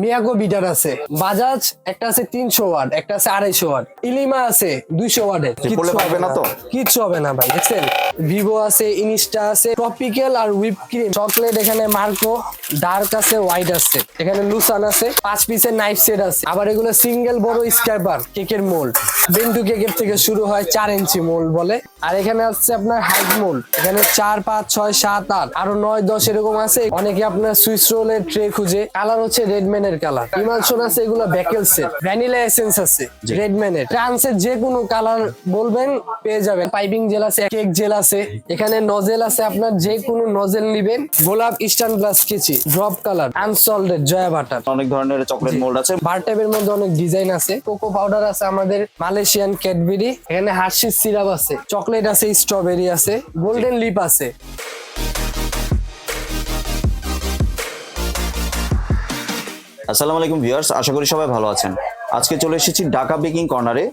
মিয়াগো bitter আছে বাজাজ একটা আছে তিনশো ওয়াট একটা আছে আড়াইশো ওয়াট ইলিমা আছে দুইশো ওয়াটের যে পড়লে না তো? কিচ্ছু হবে না ভাই দেখছেন? ভিভো আছে ইনস্টা আছে টপিক্যাল আর হুইপ ক্রিম চকলেট এখানে মার্কো ডার্ক আছে হোয়াইট আছে। এখানে লুসান আছে পাঁচ পিসের নাইফ সেট আছে। আবার এগুলো সিঙ্গেল বড় স্ক্যাপার কেকের মোল্ড বেন্টু কেকের থেকে শুরু হয় চার ইঞ্চি মোল্ড বলে। আর এখানে আছে আপনার হাইট মোল্ড এখানে চার পাঁচ ছয় সাত আট আরও নয় দশ এরকম আছে। অনেকে আপনার সুইস রোলের ট্রে খুঁজে। কালার হচ্ছে রেডম্যানের কালার ইমালসন আছে এগুলো ব্যাকেল সেট ভ্যানিলা এসেন্স আছে রেডম্যানের ট্রান্সের যে কোনো কালার বলবেন পেয়ে যাবেন। পাইপিং জেল আছে কেক জেল আছে। এখানে নজেল আছে আপনার যে কোনো নজেল নিবেন। গোলাপ ইস্টার্ন প্লাস কিচি ড্রপ কালার আনসল্টেড জয়া বাটার অনেক ধরনের চকলেট মোল্ড আছে। বার টাইপের মধ্যে অনেক ডিজাইন আছে। কোকো পাউডার আছে আমাদের মালয়েশিয়ান ক্যাডবেরি এখানে হার্শিস সিরাপ আছে। চকলেট আছে স্ট্রবেরি আছে। গোল্ডেন লিপ আছে। আসসালামু আলাইকুম ভিউয়ার্স, আশা করি সবাই ভালো আছেন। আজকে চলে এসেছি ঢাকা বেকিং কর্নারে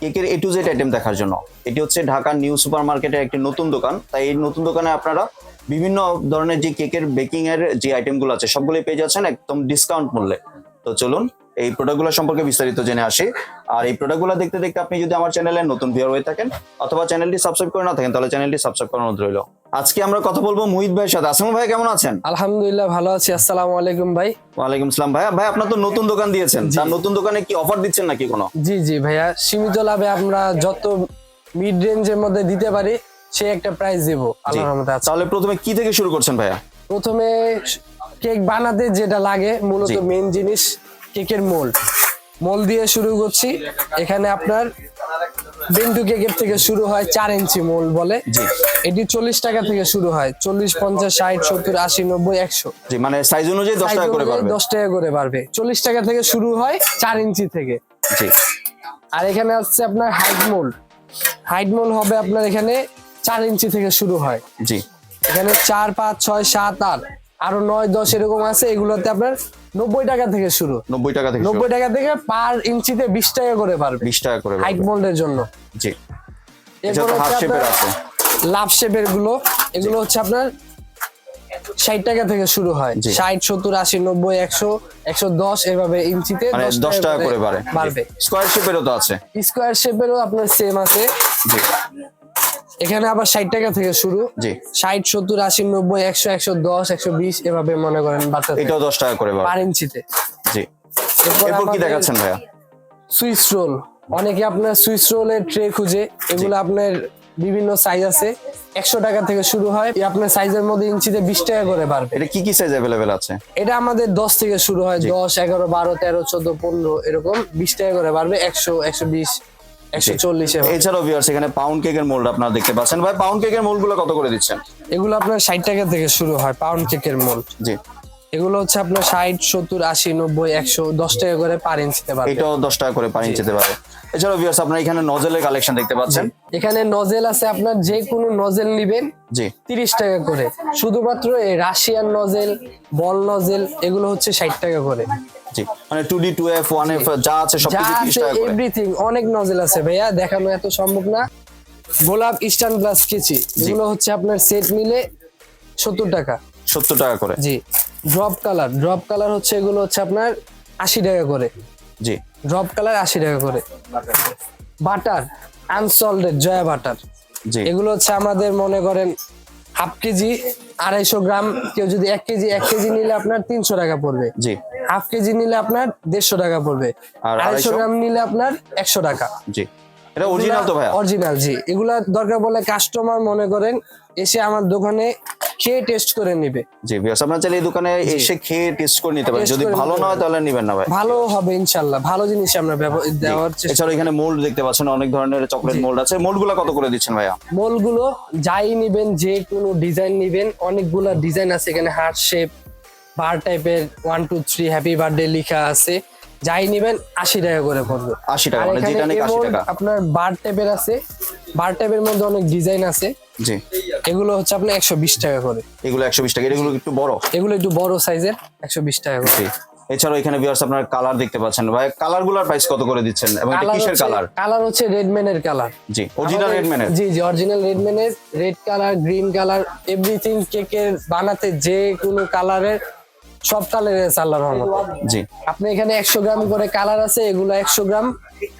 কেকের এ টু জেড আইটেম দেখার জন্য। এটি হচ্ছে ঢাকা নিউ সুপার মার্কেটের একটি নতুন দোকান। তাই এই নতুন দোকানে আপনারা বিভিন্ন ধরনের যে কেকের বেকিং এর যে আইটেমগুলো আছে, সবগুলোই পেয়ে যাচ্ছেন একদম ডিসকাউন্ট মূল্যে। তো চলুন এই প্রোডাক্টগুলো সম্পর্কে বিস্তারিত জেনে আসি। আর এই প্রোডাক্টগুলো দেখতে দেখতে আপনি যদি আমার চ্যানেলে নতুন ভিউয়ার হয়ে থাকেন অথবা চ্যানেলটি সাবস্ক্রাইব করে না থাকেন তাহলে চ্যানেলটি সাবস্ক্রাইব করানো রইল। আজকে আমরা কথা বলব মুহিত ভাইয়ের সাথে। আসিম ভাই কেমন আছেন? আলহামদুলিল্লাহ ভালো আছি। আসসালামু আলাইকুম ভাই। ওয়ালাইকুম আসসালাম। ভাইয়া ভাই আপনার তো নতুন দোকান দিয়েছেন। তার নতুন দোকানে কি অফার দিচ্ছেন নাকি কোনো? জি জি ভাইয়া। সীমিত লাভে আমরা যত মিড রেঞ্জের মধ্যে দিতে পারি সে একটা প্রাইস দেব। আল্লাহর রহমতে তাহলে প্রথমে কি থেকে শুরু করছেন ভাইয়া? প্রথমে কেক বানাতে যেটা লাগে মূলত। মেন জিনিস। কেকের মোল্ড মোল দিয়ে শুরু করছি। এখানে আপনার বেন্টু কেকের থেকে শুরু হয় চার ইঞ্চি মোল বলে। জি। এটি চল্লিশ টাকা থেকে শুরু হয়। চল্লিশ পঞ্চাশ ষাট সত্তর আশি নব্বই একশো। মানে সাইজ অনুযায়ী দশ টাকা করে দশ টাকা করে পারবে। চল্লিশ টাকা থেকে শুরু হয় চার ইঞ্চি থেকে। জি। আর এখানে আসছে আপনার হাইট মোল। হাইট মোল হবে আপনার এখানে চার ইঞ্চি থেকে শুরু হয়। জি। এখানে চার পাঁচ ছয় সাত আট। আরও নয় দশ এরকম আছে এগুলোতে আপনার নব্বই টাকা থেকে শুরু। নব্বই টাকা থেকে নব্বই টাকা থেকে পার ইঞ্চিতে বিশ টাকা করে পারবে। বিশ টাকা করে হাইট। মোল্ডের জন্য। জি। লাভ শেপেরগুলো এগুলো হচ্ছে আপনার ষাট টাকা থেকে শুরু হয়। ষাট সত্তর আশি নব্বই একশো একশো দশ এভাবে ইঞ্চিতে মানে দশ টাকা করে বাড়ে বাড়বে স্কোয়ার শেপেরও তো আছে। স্কোয়ার শেপেরও আপনার সেম আছে। জি। এখানে আবার ষাট টাকা থেকে শুরু। জি। ষাট সত্তর আশি নব্বই একশো একশো দশ একশো বিশ এভাবে মনে করেন থাকে। এটাও দশ টাকা করে পার ইঞ্চিতে। জি। এরপর কি দেখাচ্ছেন ভাইয়া? Swiss roll. অনেকে আপনার সুইস রোলের ট্রে খুঁজে। এগুলো আপনার বিভিন্ন সাইজ আছে। একশো টাকা থেকে শুরু হয়। আপনার সাইজের মধ্যে ইঞ্চিতে বিশ টাকা করে বাড়বে। এটা কি কি সাইজ অ্যাভেলেবেল আছে? এটা আমাদের দশ থেকে শুরু হয়। দশ এগারো বারো তেরো চোদ্দ পনেরো এরকম বিশ টাকা করে বাড়বে। একশো একশো বিশ এছাড়াও ভিউয়ার্স এখানে পাউন্ড কেকের মোল্ড আপনারা দেখতে পাচ্ছেন। ভাই পাউন্ড কেকের মোল্ডগুলো কত করে দিচ্ছেন? এগুলো আপনার ষাট টাকা থেকে শুরু হয় পাউন্ড কেকের মোল্ড জি। এগুলো হচ্ছে আপনার ষাট সত্তর আশি নব্বই একশো দশ টাকা করে পার ইঞ্চিতে পারবে। এটাও দশ টাকা করে পার ইঞ্চিতে পারে এছাড়াও ভিউয়ার্স আপনারা এখানে নজেলের কালেকশন দেখতে পাচ্ছেন। এখানে নজেল আছে আপনার যে কোনো নজেল নিবেন জি। তিরিশ টাকা করে। শুধুমাত্র এই রাশিয়ান নজেল বল নজেল এগুলো হচ্ছে ষাট টাকা করে। জি। মানে two D two F one F যা আছে টাকা করে। এভরিথিং অনেক নজেল আছে ভাইয়া দেখানো এত সম্ভব না। গোলাপ ইস্টার্ন প্লাস কেচি এগুলো হচ্ছে আপনার সেট মিলে সত্তর টাকা। সত্তর টাকা করে। জি। ড্রপ কালার ড্রপ কালার হচ্ছে এগুলো হচ্ছে আপনার আশি টাকা করে। জি। ড্রপ কালার আশি টাকা করে। বাটার আনসল্টেড জয়া বাটার জি। এগুলো হচ্ছে আমাদের মনে করেন হাফ কেজি আড়াইশো গ্রাম। কেউ যদি এক কেজি এক কেজি নিলে আপনার তিনশো টাকা পড়বে। জি। হাফ কেজি নিলে আপনার দেড়শো টাকা পড়বে। আর আড়াইশো? গ্রাম নিলে আপনার একশো টাকা। জি। এটা অরিজিনাল তো ভাইয়া? অরিজিনাল জি। এগুলা দরকার বলে কাস্টমার মনে করেন এসে আমার দোকানে খেয়ে টেস্ট করে নিবে। জি ভিউয়ার্স আপনারা চাইলে এই দোকানে এসে খেয়ে টেস্ট করে নিতে পারেন। যদি ভালো না হয় তাহলে নিবেন না ভাই। ভালো হবে ইনশাল্লাহ ভালো জিনিস আমরা দেওয়ার চেষ্টা এছাড়াও এখানে মোল্ড দেখতে পাচ্ছেন অনেক ধরনের চকলেট মোল্ড আছে। মোল্ডগুলো কত করে দিচ্ছেন ভাইয়া? মলগুলো যাই নিবেন যে কোনো ডিজাইন নিবেন অনেকগুলা ডিজাইন আছে। এখানে হার্ট শেপ বার টাইপের one two three happy birthday লেখা আছে। যাই নিবেন আশি টাকা করে পড়বে। আশি টাকা মানে যেটা নাকি আশি টাকা। আপনার বার টাইপের আছে। বার টাইপের মধ্যে অনেক ডিজাইন আছে। জি। এগুলো হচ্ছে আপনার একশো বিশ টাকা করে। এগুলো একশো বিশ টাকা। এগুলো একটু বড়। এগুলো একটু বড় সাইজের একশো বিশ টাকা করে। এছাড়াও এখানে ভিউয়ার্স আপনার কালার দেখতে পাচ্ছেন। ভাই কালারগুলার প্রাইস কত করে দিচ্ছেন? এবং এটা কালার কিসের কালার কালার হচ্ছে রেডম্যানের কালার জি অরিজিনাল রেডম্যানের জি জি original রেডম্যানের red colour green colour everything কেকের বানাতে যে কোনো কালারের সব কালারের আছে আল্লাহর রহমত। জি। আপনি এখানে একশো গ্রাম করে কালার আছে এগুলো একশো গ্রাম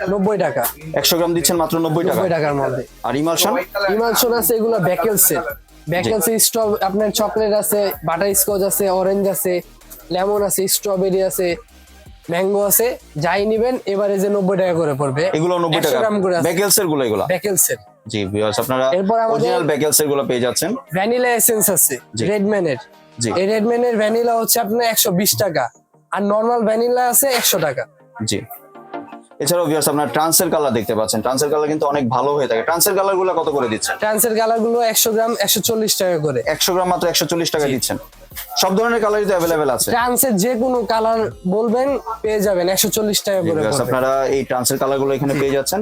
নব্বই টাকা। একশো গ্রাম দিচ্ছেন মাত্র নব্বই টাকা? টাকার মধ্যে। আর ইমার্শন ইমালশন আছে এগুলো ব্যাকেলসের ব্যাকেলস স্ট্রব আপনার চকলেট আছে বাটার স্কচ আছে অরেঞ্জ আছে লেমন আছে স্ট্রবেরি আছে ম্যাঙ্গো আছে যাই নিবেন এবারে যে নব্বই টাকা করে পড়বে। এগুলো নব্বই টাকা। গ্রাম করে আছে। বেকেলস এরগুলো এগুলো ব্যাকেলসের জি ভিউয়ার্স আপনারা এরপর আমাদের- অরিজিনাল বেকেলস এরগুলো পেয়ে যাচ্ছেন। ভ্যানিলা এসেন্স আছে। রেডম্যানের। এই রেডম্যানের ভ্যানিলা হচ্ছে আপনার একশো বিশ টাকা। আর নর্মাল ভ্যানিলা আছে একশো টাকা। জি। এছাড়াও ভিউয়ার্স আপনার ট্রান্সের কালার দেখতে পাচ্ছেন। ট্রান্সের কালার কিন্তু অনেক ভালো হয়ে থাকে। ট্রান্সের কালারগুলো কত করে দিচ্ছেন? ট্রান্সের কালারগুলো একশো গ্রাম একশো চল্লিশ টাকা করে। একশো গ্রাম মাত্র একশো চল্লিশ টাকা দিচ্ছেন। সব ধরনের কালারই তো অ্যাভেলেবেল আছে। ট্রান্সের যে কোনো কালার বলবেন পেয়ে যাবেন একশো চল্লিশ টাকা করে আপনারা এই ট্রান্সের কালারগুলো এখানে পেয়ে যাচ্ছেন।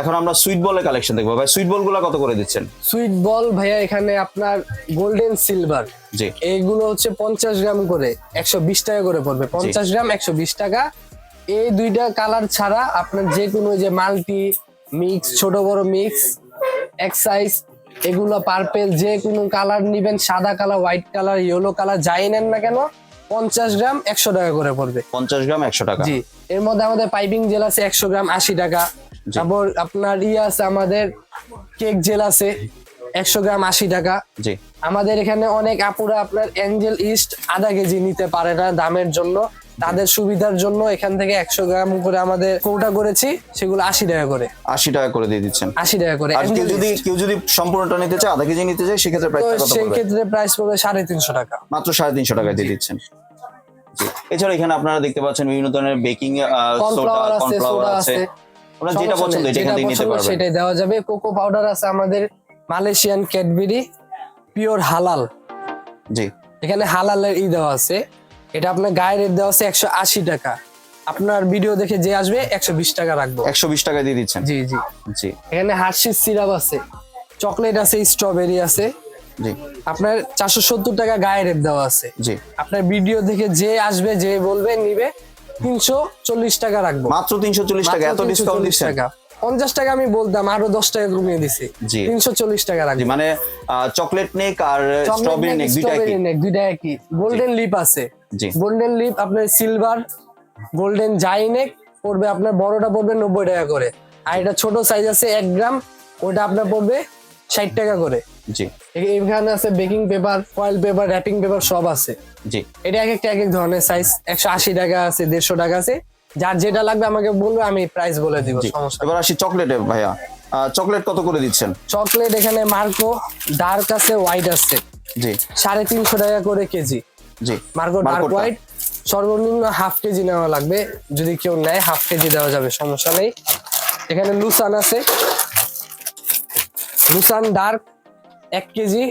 এখন আমরা সুইট বলের কালেকশন দেখব। ভাই সুইট বলগুলো কত করে দিচ্ছেন? সুইট বল ভাইয়া এখানে আপনার গোল্ডেন সিলভার। জি। এইগুলো হচ্ছে পঞ্চাশ গ্রাম করে একশো বিশ টাকা করে পড়বে। পঞ্চাশ গ্রাম একশো বিশ টাকা। এই দুইটা কালার ছাড়া আপনার যে কোনো যে মাল্টি মিক্স ছোট বড় মিক্স এক সাইজ এগুলো পার্পেল যে কোনো কালার নিবেন সাদা colour white colour yellow colour যাই নেন না কেন পঞ্চাশ গ্রাম একশো টাকা করে পড়বে। পঞ্চাশ গ্রাম একশো টাকা। জি এর মধ্যে আমাদের পাইপিং জেল আছে একশো গ্রাম আশি টাকা। তারপর আপনার ইয়ে আছে আমাদের কেক জেল আছে একশো গ্রাম আশি টাকা। জি। আমাদের এখানে অনেক আপুরা আপনার এঞ্জেল ইস্ট আধা কেজি নিতে পারে না দামের জন্য। তাদের সুবিধার জন্য এখান থেকে একশো গ্রাম করে আমাদের কৌটা করেছি সেগুলো আশি টাকা করে। আশি টাকা করে দিয়ে দিচ্ছেন। আশি টাকা করে আর কেউ যদি কেউ যদি সম্পূর্ণটা নিতে চায় আধা কেজি নিতে চায় সেক্ষেত্রে তো প্রাইসটা কত সেই পড়বে? ক্ষেত্রে প্রাইস পড়বে সাড়ে তিনশো টাকা। মাত্র সাড়ে তিনশো টাকায় দিয়ে দিচ্ছেন। এছাড়া এখানে আপনারা দেখতে পাচ্ছেন বিভিন্ন ধরনের বেকিং সোডা কর্নফ্লাওয়ার আছে ওরা যেটা পছন্দ এটা এখান থেকে নিতে পারবেন। সেটাই দেওয়া যাবে। কোকো পাউডার আছে আমাদের মালয়েশিয়ান ক্যাডবেরি পিওর হালাল। জি। এখানে হালালের ই দেওয়া আছে। এটা আপনার গায়ের রেট দেওয়া আছে একশো আশি টাকা। আপনার ভিডিও দেখে যে আসবে একশো বিশ টাকা রাখব। একশো বিশ টাকা দিয়ে দিচ্ছেন। জি জি। জি। এখানে হার্শিস সিরাপ আছে। চকলেট আছে স্ট্রবেরি আছে। জি। আপনার চারশো সত্তর টাকা গায়ে রেট দেওয়া আছে। জি। আপনার ভিডিও দেখে যে আসবে যে বলবে নিবে তিনশো চল্লিশ টাকা রাখব। মাত্র তিনশো চল্লিশ টাকা এত মাত্র 340 ডিসকাউন্ট টাকা। পঞ্চাশ টাকা আমি বলতাম আরও দশ টাকা কমিয়ে দিছি। তিনশো চল্লিশ টাকা রাখব। মানে চকলেট নেক আর স্ট্রবেরি নেক দুইটা নেক দুইটা একই। গোল্ডেন লিপ আছে। গোল্ডেন লিপ আপনার সিলভার গোল্ডেন জাই নেক পড়বে আপনার বড়টা পড়বে নব্বই টাকা করে। আর এটা ছোট সাইজ আছে এক গ্রাম ওটা আপনার পড়বে ষাট টাকা করে। জি। এখানে আছে baking paper foil paper wrapping paper সব আছে। জি। এটা এক একটা এক এক ধরনের সাইজ একশো আশি টাকা আছে দেড়শো টাকা আছে। যার যেটা লাগবে আমাকে বলবে আমি প্রাইস বলে দিব সমস্যা এবার আসি চকলেটে ভাইয়া। চকলেট কত করে দিচ্ছেন? চকলেট এখানে মার্কো ডার্ক আছে হোয়াইট আছে। জি। সাড়ে তিনশো টাকা করে কেজি। জি। Marco dark. হোয়াইট সর্বনিম্ন হাফ কেজি নেওয়া লাগবে। যদি কেউ নেয় হাফ কেজি দেওয়া যাবে সমস্যা নেই। এখানে লুসান আছে। লুসান ডার্ক এক কেজি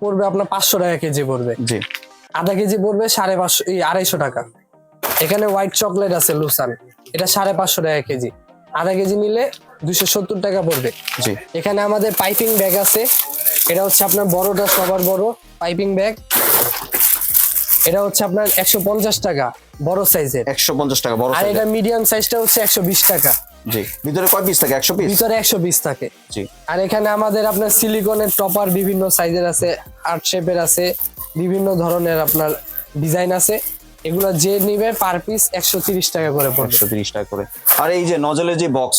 পড়বে আপনার পাঁচশো টাকা কেজি পড়বে। জি। আধা কেজি পড়বে সাড়ে পাঁচশো এই আড়াইশো টাকা। এখানে হোয়াইট চকলেট আছে লুসান এটা সাড়ে পাঁচশো টাকা কেজি। আধা কেজি নিলে দুশো সত্তর টাকা পড়বে। জি। এখানে আমাদের পাইপিং ব্যাগ আছে এটা হচ্ছে আপনার বড়টা সবার বড় পাইপিং ব্যাগ এটা হচ্ছে আপনার একশো পঞ্চাশ টাকা বড় সাইজের একশো পঞ্চাশ টাকা বড় আর এটা। মিডিয়াম সাইজটা হচ্ছে একশো বিশ টাকা। জি ভিতরে কয় পিস থাকে? একশো পিস ভিতরে একশো বিশ থাকে। জি। আর এখানে আমাদের আপনার সিলিকনের টপার বিভিন্ন সাইজের আছে আর্ট শেপের আছে বিভিন্ন ধরনের আপনার ডিজাইন আছে। এগুলো যে নিবে পার পিস একশো তিরিশ টাকা করে পড়বে। একশো তিরিশ টাকা করে। আর এই যে নজলের যে বক্স।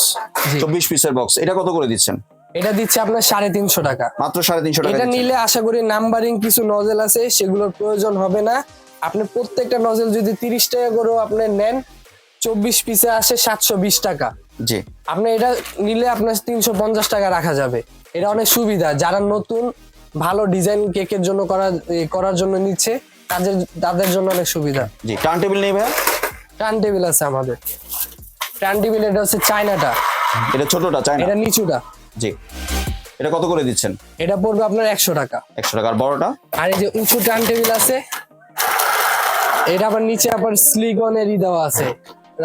চব্বিশ পিসের বক্স এটা কত করে দিচ্ছেন? এটা দিচ্ছে আপনার সাড়ে তিনশো টাকা। মাত্র সাড়ে তিনশো টাকা এটা নিলে আশা করি নাম্বারিং কিছু নজেল আছে সেগুলোর প্রয়োজন হবে না। আপনি প্রত্যেকটা নজেল যদি তিরিশ টাকা করেও আপনি নেন চব্বিশ পিসে আসে সাতশো বিশ টাকা। জি। আপনি এটা নিলে আপনার তিনশো পঞ্চাশ টাকা রাখা যাবে। এটা অনেক সুবিধা। যারা নতুন ভালো ডিজাইন কেকের জন্য করা করার জন্য নিচ্ছে তাদের তাদের জন্য অনেক সুবিধা। জি টার্ন টেবিল নেই ভাইয়া? টার্ন টেবিল আছে আমাদের। টার্ন টেবিল এটা হচ্ছে চায়নাটা। এটা ছোটটা চাই না এটা নিচুটা। জি। এটা কত করে দিচ্ছেন? এটা পড়বে আপনার একশো টাকা। একশো টাকা আর বড়টা? আর এই যে উঁচু টার্ন টেবিল আছে এটা আবার নিচে আবার স্লিকনের ই দেওয়া আছে।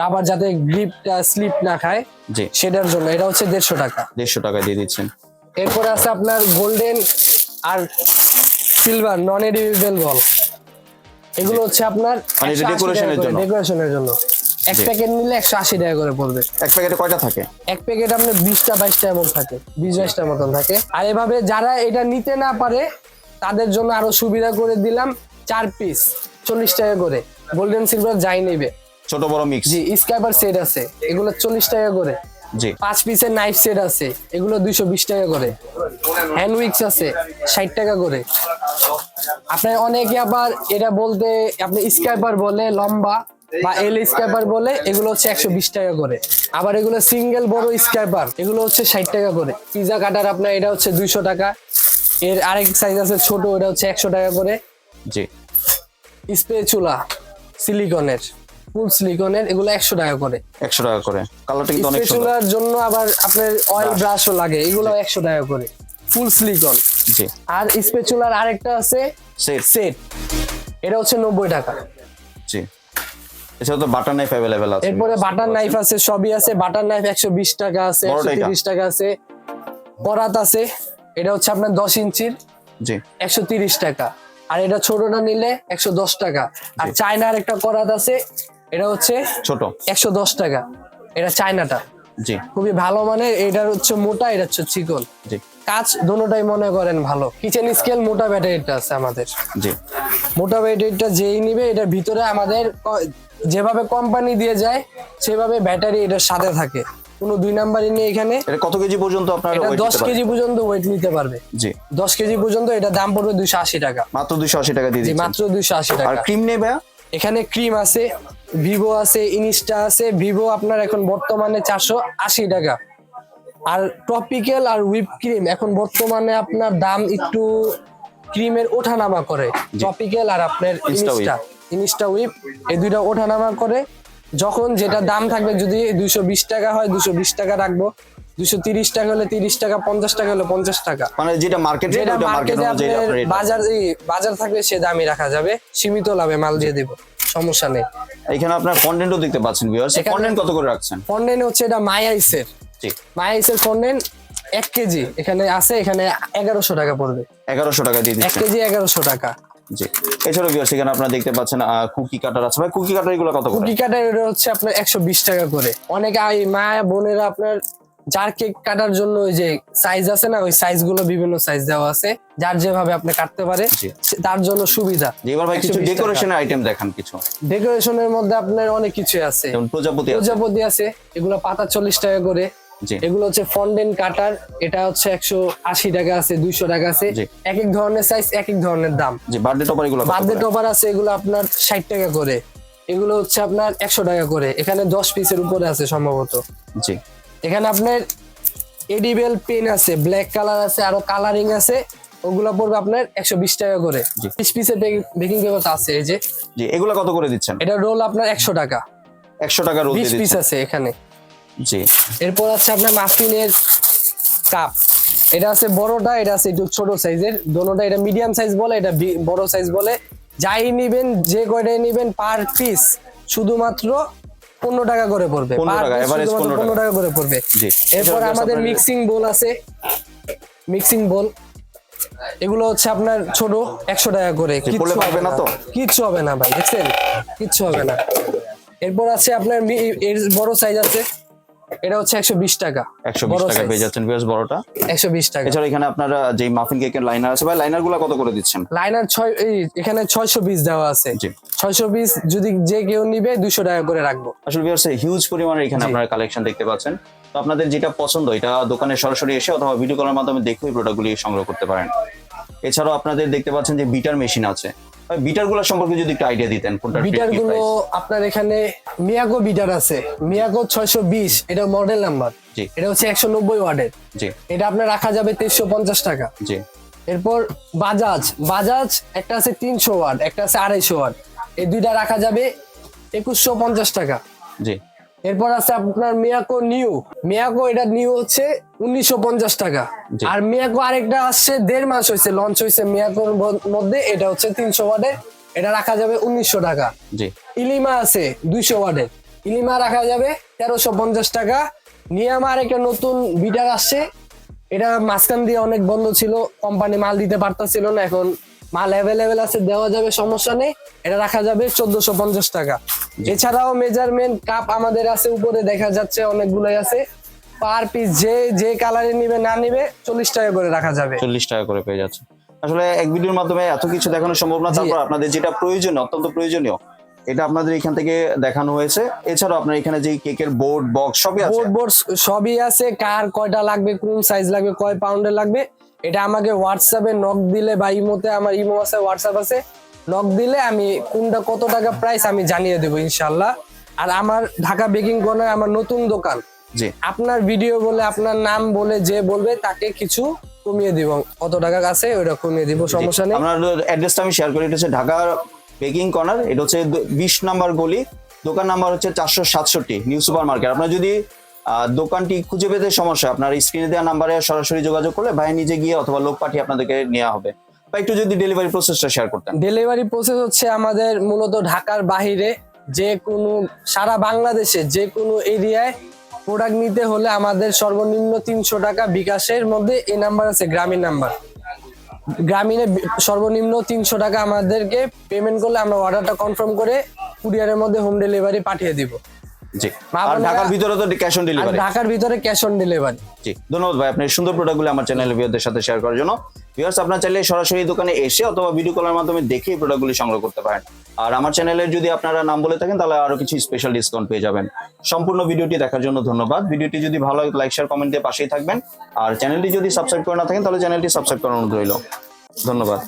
রাবার যাতে গ্রিপটা স্লিপ না খায় জি। সেটার জন্য। এটা হচ্ছে দেড়শো টাকা। দেড়শো টাকা দিয়ে দিচ্ছেন। এরপরে আছে আপনার গোল্ডেন আর সিলভার নন এডিবেল বল এগুলো হচ্ছে আপনার মানে decoration এর জন্য? ডেকোরেশনের জন্য। এক প্যাকেট নিলে একশো আশি টাকা করে পড়বে। এক প্যাকেটে কয়টা থাকে? এক প্যাকেট আপনার বিশটা বাইশটা এমন থাকে বিশ বাইশটার মতন থাকে। আর এভাবে যারা এটা নিতে না পারে তাদের জন্য আরও সুবিধা করে দিলাম চার পিস চল্লিশ টাকা করে। গোল্ডেন সিলভার যাই নেবে। ছোট বড় মিক্স জি স্ক্যাপার সেট আছে এগুলো চল্লিশ টাকা করে। জি। পাঁচ পিসের নাইফ সেট আছে এগুলো দুইশো বিশ টাকা করে। হ্যান্ড উইক্স আছে ষাট টাকা করে। আপনার অনেকে আবার এটা বলতে আপনি স্কাইপার বলে লম্বা বা এল স্ক্যাপার বলে এগুলো হচ্ছে একশো বিশ টাকা করে। আবার এগুলো সিঙ্গেল বড় স্ক্যাপার এগুলো হচ্ছে ষাট টাকা করে। পিজা কাটার আপনার এটা হচ্ছে দুইশো টাকা। এর আরেক সাইজ আছে ছোট এটা হচ্ছে একশো টাকা করে। জি। স্প্রে চুলা সিলিকনের ফুল সিলিকনের এগুলো একশো টাকা করে। একশো টাকা করে। কালারটা কিন্তু অনেক সুন্দর। স্পেচুলার জন্য আবার আপনার অয়েল ব্রাশও লাগে এগুলো একশো টাকা করে। ফুল সিলিকন জি। আর স্পেচুলার আরেকটা আছে সেট সেট এটা হচ্ছে নব্বই টাকা। এছাড়া তো বাটার নাইফ আছে। এরপরে বাটার নাইফ আছে। সবই আছে। বাটার নাইফ একশো বিশ টাকা আছে টাকা আছে। পরাত আছে এটা হচ্ছে আপনার দশ ইঞ্চির। জি। একশো তিরিশ টাকা। আর এটা ছোটটা নিলে একশো দশ টাকা। আর চায়নার একটা করাত আছে এটা হচ্ছে ছোট। একশো দশ টাকা। এটা চায়নাটা। জি। খুবই ভালো মানে এটার হচ্ছে মোটা এটা হচ্ছে চিকন। জি। কাজ দোনোটাই মনে করেন ভালো। কিচেন স্কেল মোটা ব্যাটারিটা আছে আমাদের। জি। মোটা ব্যাটারিটা যেই নিবে এটার ভিতরে আমাদের যেভাবে কোম্পানি দিয়ে যায় সেভাবে ব্যাটারি এটার সাথে থাকে। কোনো দুই নাম্বারই নেই এখানে। এটা কত কেজি পর্যন্ত আপনার এটা weight দশ দিতে পারে? কেজি পর্যন্ত ওয়েট নিতে পারবে। জি। দশ কেজি পর্যন্ত এটা দাম পড়বে দুইশো আশি টাকা। মাত্র দুইশো আশি টাকা দিয়ে জি মাত্র দুইশো আশি আর টাকা ক্রিম নেবে এখানে ক্রিম আছে ভিভো আছে ইনিস্টা আছে। ভিভো আপনার এখন বর্তমানে চারশো আশি টাকা। আর টপিক্যাল আর হুইপ ক্রিম এখন বর্তমানে আপনার দাম একটু ক্রিমের ওঠানামা করে। টপিক্যাল আর আপনার ইনিস্টা ইনিস্টা হুইপ এই দুইটা ওঠানামা করে। যখন যেটা দাম থাকবে যদি দুইশো বিশ টাকা হয় দুশো বিশ টাকা রাখব। দুশো তিরিশ টাকা হলে তিরিশ টাকা পঞ্চাশ টাকা হলে পঞ্চাশ টাকা। মানে যেটা মার্কেট যেটা মার্কেটে বাজার বাজার থাকবে সে দামই রাখা যাবে। সীমিত লাভে মাল দিয়ে দিব সমস্যা নেই। এখানে আপনার কন্টেন্টও দেখতে পাচ্ছেন ভিউয়ার্স কন্টেন্ট কত করে রাখছেন? ফন্ডেন হচ্ছে এটা মায়াইসের জি। মায়াইসের ফন্ডেন এক কেজি। এখানে আছে এখানে এগারোশো টাকা পড়বে। এগারোশো টাকা দিয়ে এক কেজি এগারোশো টাকা। জি। এছাড়াও ভিউয়ার্স এখানে আপনারা দেখতে পাচ্ছেন কুকি কাটার আছে। ভাই কুকি কাটার এগুলো কত করে? কুকি কাটার এটা হচ্ছে আপনার একশো বিশ টাকা করে। অনেকে মায়া বোনেরা আপনার যার কেক কাটার জন্য ওই যে সাইজ আছে না ওই সাইজগুলো বিভিন্ন সাইজ দেওয়া আছে যার যেভাবে আপনি কাটতে পারে তার জন্য সুবিধা। এবার ভাই কিছু 120। ডেকোরেশনের আইটেম দেখান কিছু। ডেকোরেশনের মধ্যে আপনার অনেক কিছু আছে। প্রজাপতি প্রজাপতি আছে এগুলো পাতা চল্লিশ টাকা করে। এগুলো হচ্ছে ফন্ডেন কাটার এটা হচ্ছে একশো আশি টাকা আছে দুইশো টাকা আছে। এক এক ধরনের সাইজ এক এক ধরনের দাম। বার্থডে টপার এগুলো বার্থডে টপার আছে এগুলো আপনার ষাট টাকা করে। এগুলো হচ্ছে আপনার একশো টাকা করে। এখানে দশ পিসের উপরে আছে সম্ভবত। জি। এখানে আপনার এডিবেল পেন আছে ব্ল্যাক কালার আছে আরও কালারিং আছে। ওগুলো পড়বে আপনার একশো বিশ টাকা করে। বিশ পিসের বেকিং পেপার আছে এই যে। এগুলো কত করে দিচ্ছেন? এটা রোল আপনার একশো টাকা। একশো টাকা রোল বিশ পিস আছে এখানে। জি। এরপর আছে আপনার মাফিনের কাপ। এটা আছে বড়টা এটা আছে একটু ছোট সাইজের। দোনোটা এটা মিডিয়াম সাইজ বলে এটা বড় সাইজ বলে। যাই নিবেন যে কয়টাই নিবেন পার পিস শুধুমাত্র পনেরো টাকা করে পড়বে। 15 Per টাকা, piece average শুধুমাত্র 15 পনেরো টাকা। করে পড়বে। এরপর আমাদের মিক্সিং বোল আছে। মিক্সিং বোল এগুলো হচ্ছে আপনার ছোট একশো টাকা করে। কিচ্ছু হবে না তো? কিচ্ছু হবে না ভাই দেখছেন? কিচ্ছু হবে না। এরপর আছে আপনার এর বড় সাইজ আছে। এটা হচ্ছে একশো বিশ টাকা একশো বিশ টাকা পেয়ে যাচ্ছেন ভিউয়ার্স বড়টা। একশো বিশ টাকা। এছাড়া এখানে আপনারা যে মাফিন কেকের লাইনার আছে ভাই লাইনারগুলো কত করে দিচ্ছেন? লাইনার ছয় এই এখানে ছয়শো পিস দেওয়া আছে। ছয়শো পিস যদি যে কেউ নিবে দুশো টাকা করে রাখব। আসলে ভিউয়ার্স হিউজ পরিমাণে এখানে আপনারা কালেকশন দেখতে পাচ্ছেন। তো আপনাদের যেটা পছন্দ এটা দোকানে সরাসরি এসে অথবা ভিডিও কলের মাধ্যমে দেখে এই প্রোডাক্টগুলি সংগ্রহ করতে পারেন। এছাড়াও আপনাদের দেখতে পাচ্ছেন যে বিটার মেশিন আছে। বিটারগুলো সম্পর্কে যদি একটু আইডিয়া দিতেন বিটারগুলো আপনার এখানে মিয়াগো বিটার আছে। মিয়াকো ছয়শো বিশ এটা মডেল নাম্বার জি। এটা হচ্ছে একশো নব্বই ওয়ার্ডের জি। এটা আপনার রাখা যাবে তেইশশো পঞ্চাশ টাকা। জি। এরপর বাজাজ। বাজাজ একটা আছে তিনশো ওয়াট একটা আছে আড়াইশো ওয়াট। এই দুইটা রাখা যাবে একুশশো পঞ্চাশ টাকা। জি। এরপর আছে আপনার মিয়াকো নিউ। মিয়াকো এটা নিউ হচ্ছে উনিশশো পঞ্চাশ টাকা। আর মিয়াকো আরেকটা আসছে দেড় মাস হয়েছে লঞ্চ হয়েছে মিয়াকোর মধ্যে এটা হচ্ছে তিনশো ওয়াটের। এটা রাখা যাবে উনিশশো টাকা। ইলিমা আছে দুইশো ওয়াটের। ইলিমা রাখা যাবে তেরোশো পঞ্চাশ টাকা। নিয়ামা আরেকটা নতুন বিটার আসছে। এটা মাঝখান দিয়ে অনেক বন্ধ ছিল কোম্পানি মাল দিতে পারতেছিল না এখন মাল অ্যাভেলেবেল আছে দেওয়া যাবে সমস্যা নেই। এটা রাখা যাবে চোদ্দশো পঞ্চাশ টাকা। এছাড়াও মেজারমেন্ট কাপ আমাদের আছে উপরে দেখা যাচ্ছে অনেকগুলোই আছে। পার পিস যে যে কালারে নিবে না নিবে চল্লিশ টাকা করে রাখা যাবে। চল্লিশ টাকা করে পেয়ে যাচ্ছে। আসলে এক ভিডিওর মাধ্যমে এত কিছু দেখানো সম্ভব না। তারপর আপনাদের যেটা প্রয়োজনীয় অত্যন্ত প্রয়োজনীয় এটা আপনাদের এখান থেকে দেখানো হয়েছে। এছাড়াও আপনার এখানে যে কেকের বোর্ড বক্স সবই আছে? বোর্ড বোর্ড সবই আছে। কার কয়টা লাগবে কোন সাইজ লাগবে কয় পাউন্ডের লাগবে এটা আমাকে হোয়াটসঅ্যাপে নক দিলে বা ইমোতে আমার ইমো আছে হোয়াটসঅ্যাপ আছে নক দিলে আমি কোনটা কত টাকা প্রাইস আমি জানিয়ে দেবো ইনশাল্লাহ। আর আমার ঢাকা বেকিং কর্নার আমার নতুন দোকান। জি। আপনার ভিডিও বলে আপনার নাম বলে যে বলবে তাকে কিছু কমিয়ে দিব। কত টাকা আছে ওইটা কমিয়ে দিব সমস্যা নেই। আপনার অ্যাড্রেসটা আমি শেয়ার করি এটা হচ্ছে ঢাকা বেকিং কর্নার এটা হচ্ছে বিশ নাম্বার গলি দোকান নাম্বার হচ্ছে চারশো সাতষট্টি নিউ সুপার মার্কেট আপনার যদি দোকানটি খুঁজে পেতে সমস্যা। আপনার স্ক্রিনে দেওয়া নাম্বারে সরাসরি যোগাযোগ করলে ভাই নিজে গিয়ে অথবা লোক পাঠিয়ে আপনাদেরকে নেওয়া হবে। বা একটু যদি ডেলিভারি প্রসেসটা শেয়ার করতেন। ডেলিভারি প্রসেস হচ্ছে আমাদের মূলত ঢাকার বাহিরে যে কোনো সারা বাংলাদেশে যে কোনো এরিয়ায় প্রোডাক্ট নিতে হলে আমাদের সর্বনিম্ন তিনশো টাকা বিকাশের মধ্যে এই নাম্বার আছে, গ্রামীণ নাম্বার গ্রামীণে সর্বনিম্ন তিনশো টাকা আমাদেরকে পেমেন্ট করলে আমরা অর্ডারটা কনফার্ম করে কুরিয়ারের মধ্যে হোম ডেলিভারি পাঠিয়ে দিব। জি। আর ঢাকার ভিতরে তো ক্যাশ অন ডেলিভারি ঢাকার ভিতরে ক্যাশ অন ডেলিভারি জি। ধন্যবাদ ভাই আপনার সুন্দর প্রোডাক্টগুলো আমার চ্যানেলের ভিউয়ারদের সাথে শেয়ার করার জন্য। ভিউয়ার্স আপনার চাইলে সরাসরি দোকানে এসে অথবা ভিডিও কলের মাধ্যমে দেখে এই প্রোডাক্টগুলি সংগ্রহ করতে পারেন। আর আমার চ্যানেলের যদি আপনারা নাম বলে থাকেন তাহলে আরও কিছু স্পেশাল ডিসকাউন্ট পেয়ে যাবেন। সম্পূর্ণ ভিডিওটি দেখার জন্য ধন্যবাদ। ভিডিওটি যদি ভালো লাগে লাইক শেয়ার কমেন্ট দিয়ে পাশেই থাকবেন। আর চ্যানেলটি যদি সাবস্ক্রাইব করে না থাকেন তাহলে চ্যানেলটি সাবস্ক্রাইব করার অনুরোধ রইল। ধন্যবাদ।